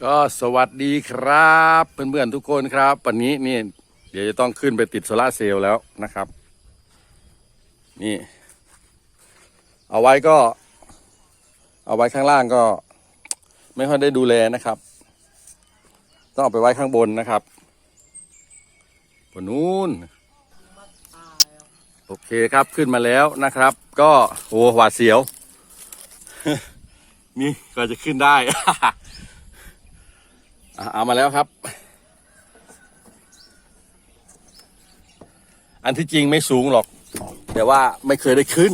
ก็สวัสดีครับเพื่อนๆทุกคนครับ วันนี้นี่ เดี๋ยวจะต้องขึ้นไปติดโซลาเซลล์แล้วนะครับ นี่ เอาไว้ก็ เอาไว้ข้างล่างก็ ไม่ค่อยได้ดูแลนะครับ ต้องเอาไปไว้ข้างบนนะครับบนนู้นโอเคครับขึ้นมาแล้วนะครับ ก็โอ้หวาดเสียว นี่ก็จะขึ้นได้ เอามาแล้วครับ อันที่จริงไม่สูงหรอก แต่ว่าไม่เคยได้ขึ้น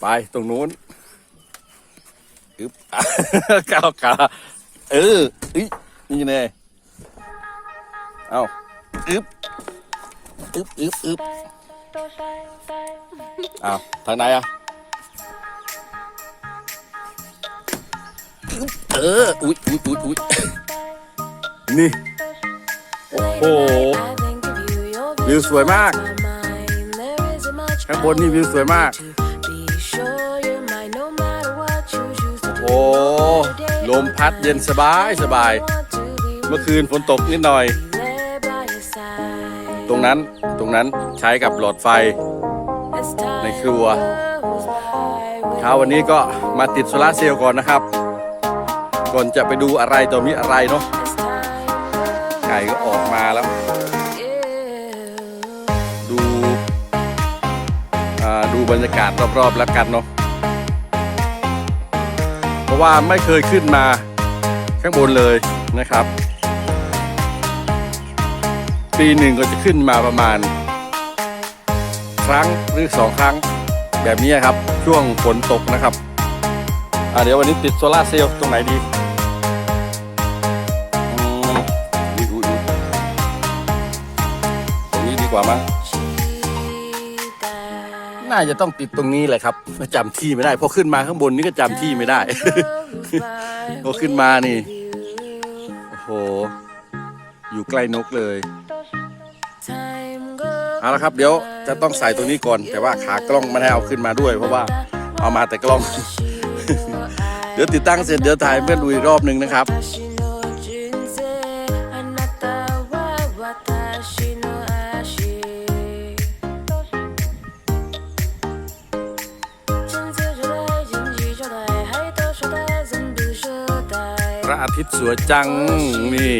ไปตรงนู้นอึ๊บก้าวขาเอออยนี่แน่เอาอึ๊บอึ๊บอึ๊บอึ๊บเอาทางไหนอะ เออ อุ๊ยอุ๊ยอุ๊ยอุ๊ยนี่ โอ้โห วิวสวยมาก ข้างบนนี่วิวสวยมาก โอ้ลมพัดเย็นสบายสบาย เมื่อคืนฝนตกนิดหน่อย ตรงนั้นตรงนั้นใช้กับหลอดไฟ ในครัวเช้าวันนี้ก็มาติดโซลาร์เซลล์ก่อนนะครับ ก่อนจะไปดูอะไรต่อมีอะไรเนาะไก่ก็ออกมาแล้ว ดูอ่าดูบรรยากาศรอบๆแล้วกันเนาะเพราะว่าไม่เคยขึ้นมาข้างบนเลยนะครับ ปีหนึ่งก็จะขึ้นมาประมาณ ครั้งหรือสองครั้งแบบนี้ครับช่วงฝนตกนะครับอ่าเดี๋ยววันนี้ติดโซลาเซลล์ตรงไหนดี กว่ามั้งน่าจะต้องติดตรงนี้แหละครับจำที่ไม่ได้พอขึ้นมาข้างบนนี่ก็จำที่ไม่ได้ พอขึ้นมานี่ โอ้โห อยู่ใกล้นกเลยเอาละครับเดี๋ยวจะต้องใส่ตรงนี้ก่อน แต่ว่าขากล้องไม่ได้เอาขึ้นมาด้วย เพราะว่าเอามาแต่กล้อง เดี๋ยวติดตั้งเสร็จเดี๋ยวถ่ายเพื่อนดูอีกรอบหนึ่งนะครับ พระอาทิตย์สวยจัง นี่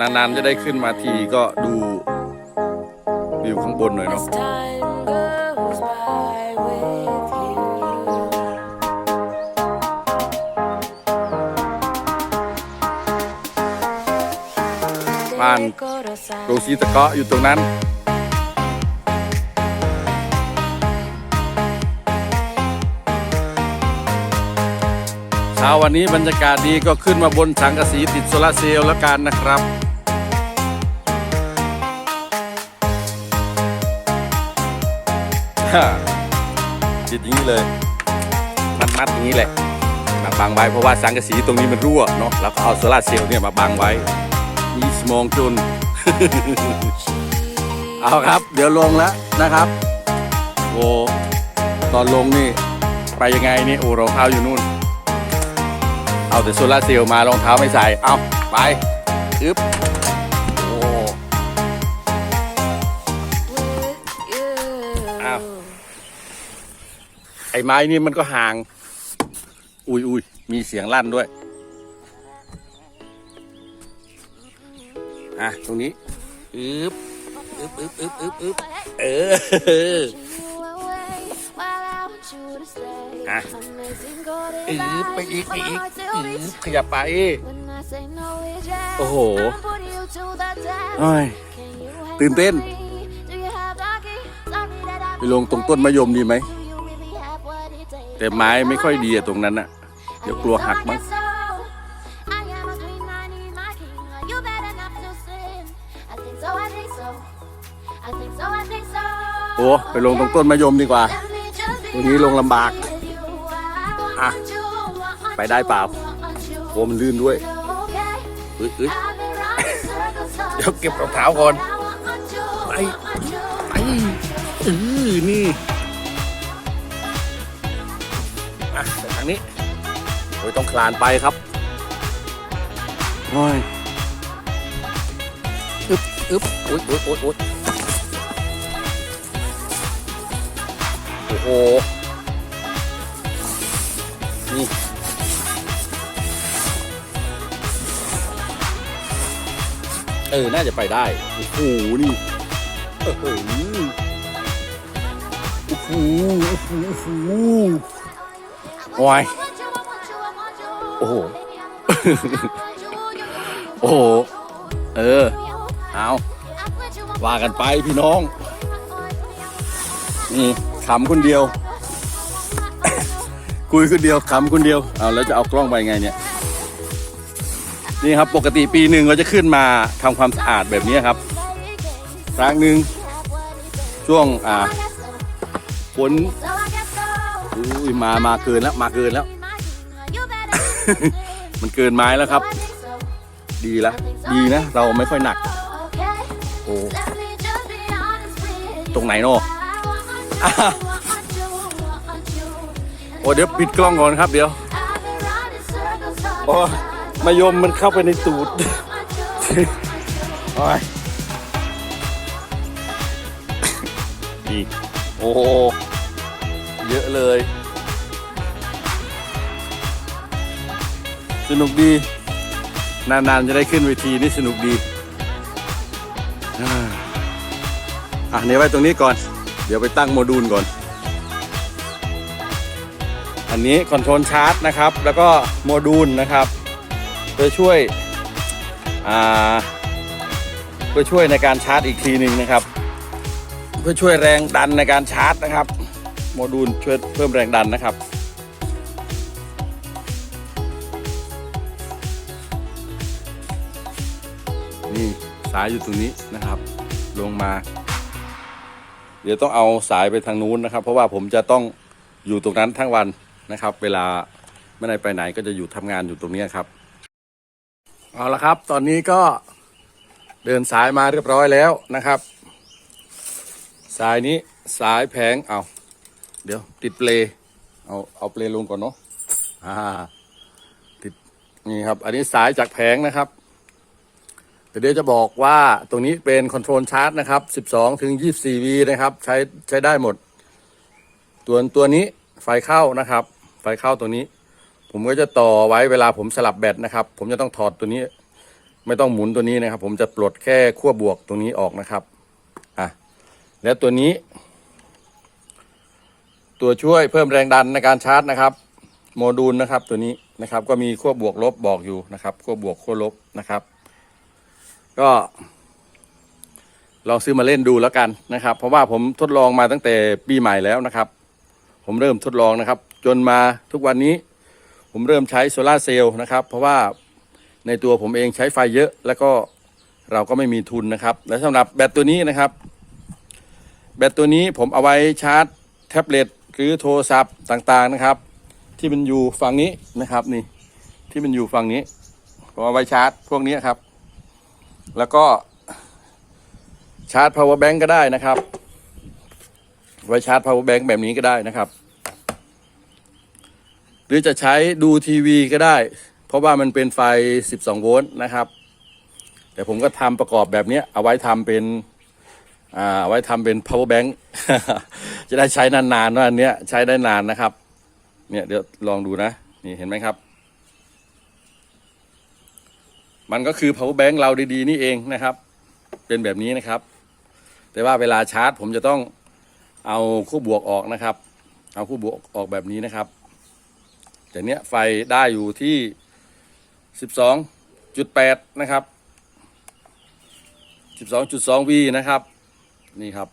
นานๆจะได้ขึ้นมาทีก็ดูวิวข้างบนหน่อยเนาะบ้านโรงสีตะเกาะอยู่ตรงนั้น เช้าวันนี้บรรยากาศดีก็ขึ้นมาบนสังกะสีติดโซลาร์เซลล์แล้วกันนะครับติดอย่างนี้เลย มัดมัดอย่างนี้แหละมาบังไว้เพราะว่าสังกะสีตรงนี้มันรั่วเนาะแล้วก็เอาโซลาร์เซลล์เนี่ยมาบังไว้มีสมองจุนเอาครับ เดี๋ยวลงแล้วนะครับโอ้ตอนลงนี่ ไปยังไงนี่โอ้รองเท้าอยู่นู่น เอาแต่โซลาเซลล์มารองเท้าไม่ใส่ เอาไปอึ๊บโอ้อ้าวไอ้ไม้นี่มันก็ห่าง อุ้ยอุ้ยมีเสียงลั่นด้วยอะตรงนี้อึบอึ๊บอึ๊บอึ๊บอึ๊บอึ๊บเออ อะอึ๊บไปอีกไปอีกอึ๊บขยับไปโอ้โอ้โหโหเฮ้ยตื่ตื่นนเต้เต้นนไปลงตรงต้นมะยมดีไหม แต่ไม้ไม่ค่อยดีอะตรงนั้นอะเดี๋ยวกลัวหักมั้งโอ้ไปลงตรงต้นมะยมดีกว่า ตรงนี้ลงลำบาก อะ ไปได้เปล่าโอ้มันลื่นด้วยอึ๊ยอึ๊ยเดี๋ยวเก็บรองเท้าก่อน ไป ไปไปเออนี่อะไปทางนี้โอ้ยต้องคลานไปครับโอ้ยอึบอึบโอ๊ยโอ๊ยโอ๊ย หนี่ เออ น่าจะไปได้ โอ้โห นี่โอ้โหโอ้โหโอ้โหโอ้โหโอ้ยโอ้โห โอ้โห เออ เอาว่ากันไปพี่น้อง นี่ ขำคนเดียว คุยคนเดียวขำคนเดียวเอาแล้วจะเอากล้องไปไงเนี่ยนี่ครับปกติปีหนึ่งเราจะขึ้นมาทำความสะอาดแบบนี้ครับครั้งหนึ่งช่วงอ่าฝนอุ้ยมามาเกินแล้วมาเกินแล้ว มันเกินไม้แล้วครับ ดีแล้วดีนะ เราไม่ค่อยหนัก โอ้ตรงไหนโน่อะ โอ้เดี๋ยวปิดกล้องก่อนครับเดี๋ยวโอ้มายมมันเข้าไปในตูดโอ้ยนี่โอ้เยอะเลย สนุกดี นานๆจะได้ขึ้นเวทีนี่สนุกดี อะเนี่ยไว้ตรงนี้ก่อน เดี๋ยวไปตั้งโมดูลก่อน อันนี้คอนโทรลชาร์จนะครับ แล้วก็โมดูลนะครับเพื่อช่วยเพื่อช่วยในการชาร์จอีกทีหนึ่งนะครับ เพื่อช่วยแรงดันในการชาร์จนะครับ โมดูลช่วยเพิ่มแรงดันนะครับนี่สายอยู่ตรงนี้นะครับ ลงมา เดี๋ยวต้องเอาสายไปทางนู้นนะครับ เพราะว่าผมจะต้องอยู่ตรงนั้นทั้งวันนะครับ เวลาไม่ได้ไปไหนก็จะอยู่ทำงานอยู่ตรงนี้ครับ เอาละครับ ตอนนี้ก็เดินสายมาเรียบร้อยแล้วนะครับ สายนี้สายแผงเอาเดี๋ยวติดเปลเอาเอาเปลลงก่อนเนาะอ่าติดนี่ครับ อันนี้สายจากแผงนะครับ แต่เดี๋ยวจะบอกว่าตรงนี้เป็นคอนโทรลชาร์จนะครับ 12 ถึง 24 V นะครับ ใช้ใช้ได้หมด ตัวตัวนี้ไฟเข้านะครับ ไฟเข้าตัวนี้ ผมก็จะต่อไว้เวลาผมสลับแบตนะครับ ผมจะต้องถอดตัวนี้ ไม่ต้องหมุนตัวนี้นะครับ ผมจะปลดแค่ขั้วบวกตรงนี้ออกนะครับอะแล้วตัวนี้ ตัวช่วยเพิ่มแรงดันในการชาร์จนะครับ โมดูลนะครับตัวนี้นะครับ ก็มีขั้วบวกลบบอกอยู่นะครับขั้วบวกขั้วลบนะครับ ก็ลองซื้อมาเล่นดูแล้วกันนะครับ เพราะว่าผมทดลองมาตั้งแต่ปีใหม่แล้วนะครับ ผมเริ่มทดลองนะครับ จนมาทุกวันนี้ ผมเริ่มใช้โซลาเซลล์นะครับ เพราะว่าในตัวผมเองใช้ไฟเยอะ แล้วก็เราก็ไม่มีทุนนะครับ และสำหรับแบตตัวนี้นะครับ แบตตัวนี้ผมเอาไว้ชาร์จแท็บเล็ตหรือโทรศัพท์ต่างๆนะครับ ที่มันอยู่ฝั่งนี้นะครับนี่ที่มันอยู่ฝั่งนี้ผมเอาไว้ชาร์จพวกนี้ครับ แล้วก็ชาร์จ power bank ก็ได้นะครับ ไว้ชาร์จ power bank แบบนี้ก็ได้นะครับ หรือจะใช้ดูทีวีก็ได้ เพราะว่ามันเป็นไฟ 12 โวลต์นะครับ แต่ผมก็ทำประกอบแบบนี้เอาไว้ทำเป็นอ่าเอาไว้ทำเป็น power bank จะได้ใช้นานๆว่าอันเนี้ยใช้ได้นานนะครับ เนี่ยเดี๋ยวลองดูนะ นี่เห็นไหมครับ มันก็คือ power bank เราดีๆ นี่เองนะครับ เป็นแบบนี้นะครับ แต่ว่าเวลาชาร์จ ผมจะต้องเอาคู่บวกออกนะครับ เอาคู่บวกออกแบบนี้นะครับแต่เนี้ยไฟได้อยู่ที่12.8นะครับ12.2 V นะครับ นี่ครับ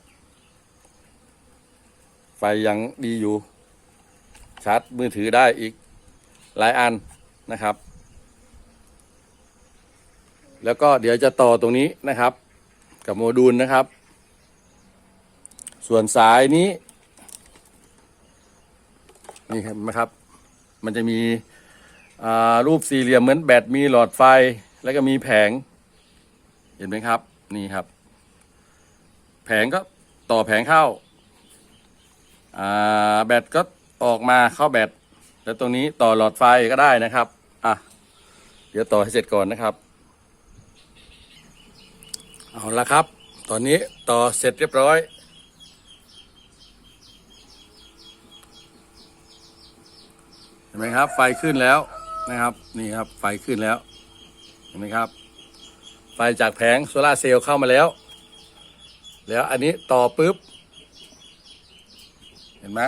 ไฟยังดีอยู่ ชาร์จมือถือได้อีกหลายอันนะครับ แล้วก็เดี๋ยวจะต่อตรงนี้นะครับ กับโมดูลนะครับ ส่วนสายนี้ นี่ครับเห็นไหมครับ มันจะมีรูปสี่เหลี่ยมเหมือนแบตมีหลอดไฟแล้วก็มีแผง เห็นไหมครับ นี่ครับ แผงก็ต่อแผงเข้าแบตก็ออกมาเข้าแบตแล้วตรงนี้ต่อหลอดไฟก็ได้นะครับ อะ เดี๋ยวต่อให้เสร็จก่อนนะครับ เอาละครับ ตอนนี้ต่อเสร็จเรียบร้อย เห็นไหมครับ ไฟขึ้นแล้วนะครับ นี่ครับ ไฟขึ้นแล้ว เห็นไหมครับ ไฟจากแผงโซลาเซลล์เข้ามาแล้ว แล้วอันนี้ต่อปุ๊บ เห็นไหม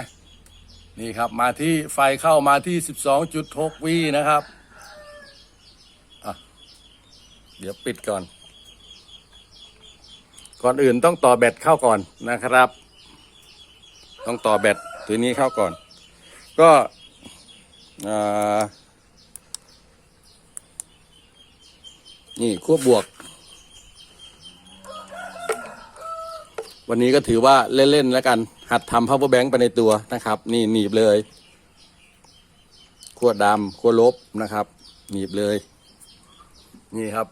นี่ครับ มาที่ไฟเข้ามาที่ 12.6วีนะครับ อะ เดี๋ยวปิดก่อน ก่อนอื่นต้องต่อแบตเข้าก่อนนะครับ ต้องต่อแบตตัวนี้เข้าก่อน ก็นี่ขั้วบวก วันนี้ก็ถือว่าเล่น ๆ แล้วกัน หัดทำ power bank ไปในตัวนะครับ นี่หนีบเลยขั้วดำขั้วลบนะครับ หนีบเลย นี่ครับ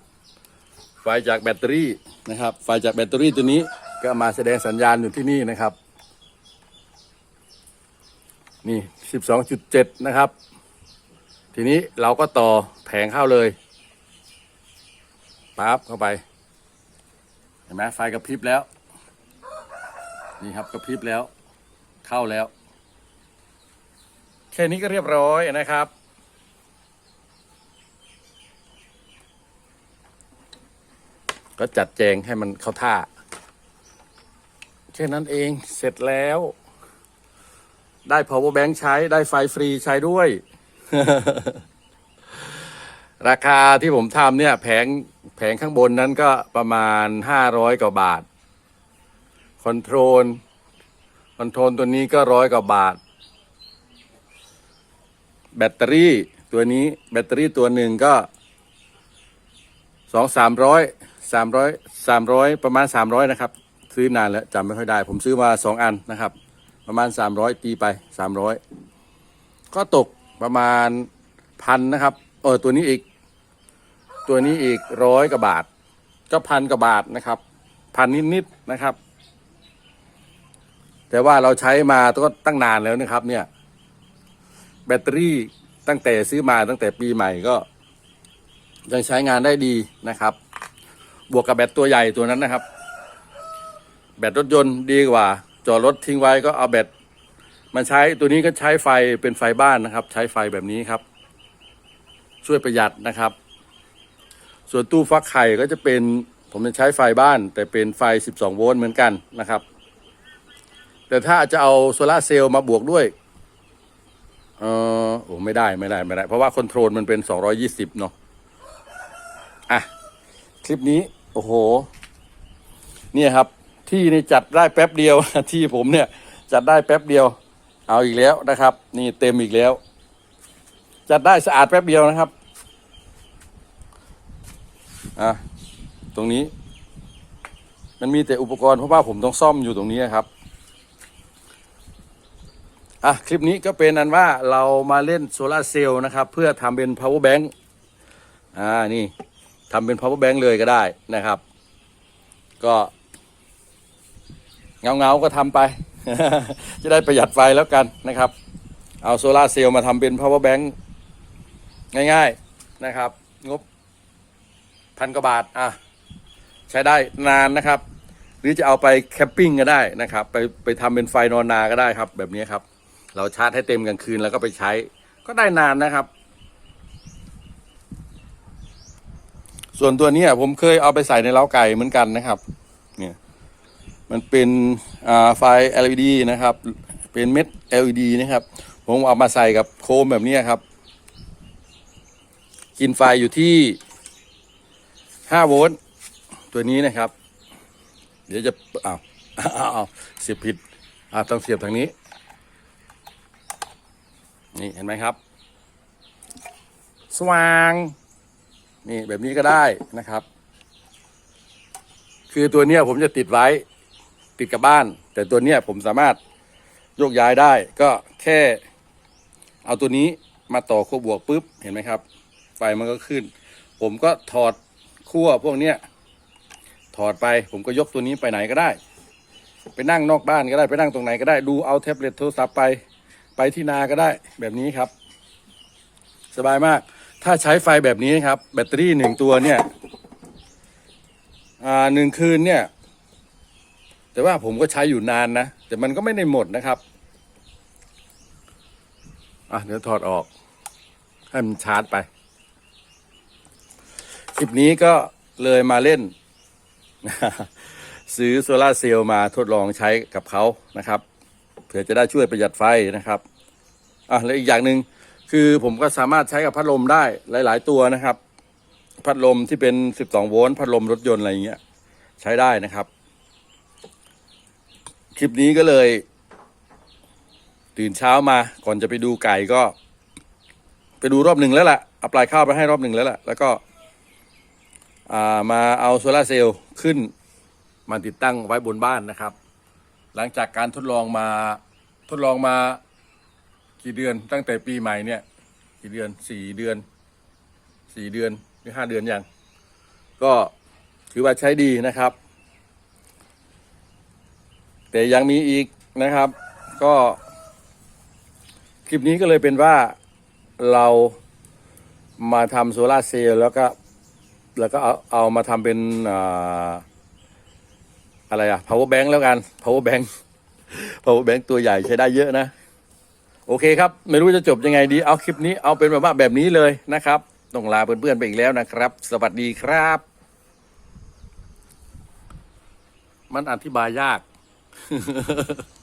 ไฟจากแบตเตอรี่นะครับ ไฟจากแบตเตอรี่ตัวนี้ก็มาแสดงสัญญาณอยู่ที่นี่นะครับ นี่ 12.7 นะครับ ทีนี้เราก็ต่อแผงเข้าเลยปั๊บเข้าไป เห็นไหมไฟกระพริบแล้ว นี่ครับกระพริบแล้ว เข้าแล้ว แค่นี้ก็เรียบร้อยนะครับ ก็จัดแจงให้มันเข้าท่าแค่นั้นเองเสร็จแล้ว ได้ power bank ใช้ได้ไฟฟรีใช้ด้วย ราคาที่ผมทำเนี่ยแผงแผงข้างบนนั้นก็ประมาณห้าร้อยกว่าบาท คอนโทรล คอนโทรลตัวนี้ก็ร้อยกว่าบาท แบตเตอรี่ตัวนี้แบตเตอรี่ตัวหนึ่งก็สองสามร้อย สามร้อยสามร้อยประมาณสามร้อยนะครับ ซื้อนานแล้วจำไม่ค่อยได้ ผมซื้อมาสองอันนะครับ ประมาณสามร้อยตีไปสามร้อยก็ตกประมาณพันนะครับเออตัวนี้อีก ตัวนี้อีกร้อยกว่าบาท ก็พันกว่าบาทนะครับ พันนิดๆนะครับ แต่ว่าเราใช้มาก็ตั้งนานแล้วนะครับ เนี่ย แบตเตอรี่ตั้งแต่ซื้อมาตั้งแต่ปีใหม่ก็ ยังใช้งานได้ดีนะครับ บวกกับแบตตัวใหญ่ตัวนั้นนะครับ แบตรถยนต์ดีกว่า จอดรถทิ้งไว้ก็เอาแบตมันใช้ตัวนี้ก็ใช้ไฟเป็นไฟบ้านนะครับ ใช้ไฟแบบนี้ครับ ช่วยประหยัดนะครับ ส่วนตู้ฟักไข่ก็จะเป็นผมจะใช้ไฟบ้าน แต่เป็นไฟ 12 โวลต์เหมือนกันนะครับ แต่ถ้าจะเอาโซลาเซลล์มาบวกด้วยเออโอ้ไม่ได้ไม่ได้ไม่ได้ เพราะว่าคอนโทรลมันเป็น 220 เนาะอะ คลิปนี้ โอ้โห เนี่ยครับ ที่นี่จัดได้แป๊บเดียว ที่ผมเนี่ย จัดได้แป๊บเดียว เอาอีกแล้วนะครับ นี่เต็มอีกแล้ว จัดได้สะอาดแป๊บเดียวนะครับอะตรงนี้ มันมีแต่อุปกรณ์เพราะว่าผมต้องซ่อมอยู่ตรงนี้ครับอะคลิปนี้ก็เป็นอันว่าเรามาเล่นโซลาเซลล์นะครับ เพื่อทำเป็น power bank อ่านี่ ทำเป็น power bank เลยก็ได้นะครับ ก็เงาเงาๆก็ทำไป จะได้ประหยัดไฟแล้วกันนะครับ เอาโซลาเซลล์มาทำเป็น power bank ง่าย ๆนะครับ งบพันกว่าบาทอะใช้ได้นานนะครับ หรือจะเอาไปแคมปิ้งก็ได้นะครับ ไปไปทำเป็นไฟนอนนาก็ได้ครับ แบบนี้ครับ เราชาร์จให้เต็มกลางคืนแล้วก็ไปใช้ก็ได้นานนะครับ ส่วนตัวนี้ผมเคยเอาไปใส่ในเล้าไก่เหมือนกันนะครับ เนี่ย มันเป็นไฟ LED นะครับ เป็นเม็ด LED นะครับ ผมเอามาใส่กับโคมแบบนี้ครับ กินไฟอยู่ที่5โวลต์ตัวนี้นะครับ เดี๋ยวจะอ้าวอ้าวเสียบผิดอ่าต้องเสียบทางนี้ นี่เห็นไหมครับ สว่าง นี่แบบนี้ก็ได้นะครับ คือตัวเนี้ยผมจะติดไว้ติดกับบ้าน แต่ตัวเนี้ยผมสามารถโยกย้ายได้ ก็แค่เอาตัวนี้มาต่อขั้วบวกปุ๊บเห็นไหมครับ ไฟมันก็ขึ้น ผมก็ถอดขั้วพวกเนี้ยถอดไปผมก็ยกตัวนี้ไปไหนก็ได้ ไปนั่งนอกบ้านก็ได้ไปนั่งตรงไหนก็ได้ดูเอาแท็บเล็ตโทรศัพท์ไปไปที่นาก็ได้แบบนี้ครับ สบายมาก ถ้าใช้ไฟแบบนี้ครับ แบตเตอรี่หนึ่งตัวเนี่ย อ่าหนึ่งคืนเนี่ย แต่ว่าผมก็ใช้อยู่นานนะ แต่มันก็ไม่ได้หมดนะครับ อะเดี๋ยวถอดออก ให้มันชาร์จไป คลิปนี้ก็เลยมาเล่น ซื้อโซลาเซลล์มาทดลองใช้กับเขานะครับ เผื่อจะได้ช่วยประหยัดไฟนะครับ อะแล้วอีกอย่างหนึ่ง คือผมก็สามารถใช้กับพัดลมได้หลาย ๆ ตัวนะครับ พัดลมที่เป็น 12 โวลต์พัดลมรถยนต์อะไรอย่างเงี้ยใช้ได้นะครับ คลิปนี้ก็เลย ตื่นเช้ามาก่อนจะไปดูไก่ก็ ไปดูรอบหนึ่งแล้วล่ะเอาปลายข้าวไปให้รอบหนึ่งแล้วล่ะ แล้วก็มาเอาโซลาเซลล์ขึ้นมาติดตั้งไว้บนบ้านนะครับ หลังจากการทดลองมาทดลองมา กี่เดือนตั้งแต่ปีใหม่เนี่ย กี่เดือนสี่เดือนสี่เดือนหรือห้าเดือนอยังก็ถือว่าใช้ดีนะครับ แต่ยังมีอีกนะครับ ก็คลิปนี้ก็เลยเป็นว่าเรามาทำโซลาร์เซลล์แล้วก็แล้วก็เอาเอามาทำเป็นอะไรอะ power bank แล้วกัน power bank power bank ตัวใหญ่ใช้ได้เยอะนะ โอเคครับ ไม่รู้จะจบยังไงดี เอาคลิปนี้เอาเป็นแบบว่าแบบนี้เลยนะครับ ต้องลาเพื่อนๆไปอีกแล้วนะครับ สวัสดีครับ มันอธิบายยาก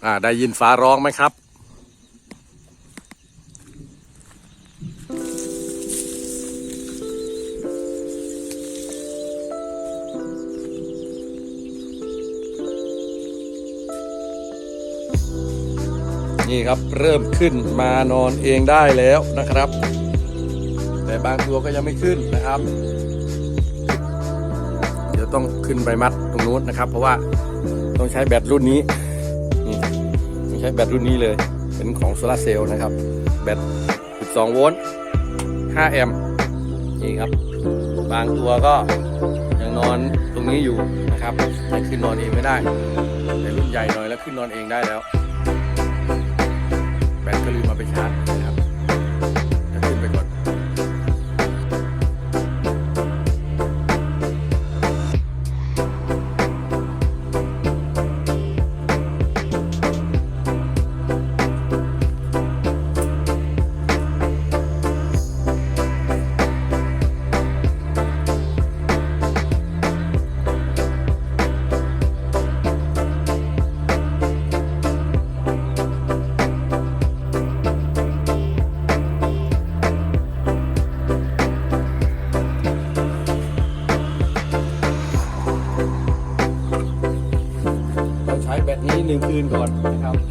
อ่า ได้ยินฟ้าร้องไหมครับ นี่ครับเริ่มขึ้นมานอนเองได้แล้วนะครับ แต่บางตัวก็ยังไม่ขึ้นนะครับ เดี๋ยวต้องขึ้นไปมัดตรงนู้นนะครับ เพราะว่าต้องใช้แบตรุ่นนี้นี่ต้องใช้แบตรุ่นนี้เลย เป็นของโซลาร์เซลล์นะครับ แบต 12 โวลต์ 5 แอมป์นี่ครับ บางตัวก็ยังนอนตรงนี้อยู่นะครับยังขึ้นนอนเองไม่ได้แต่รุ่นใหญ่หน่อยแล้วขึ้นนอนเองได้แล้ว แบตก็ลืมมาไปชาร์จนะครับ ใช้แบตนี้หนึ่งคืนก่อนนะครับ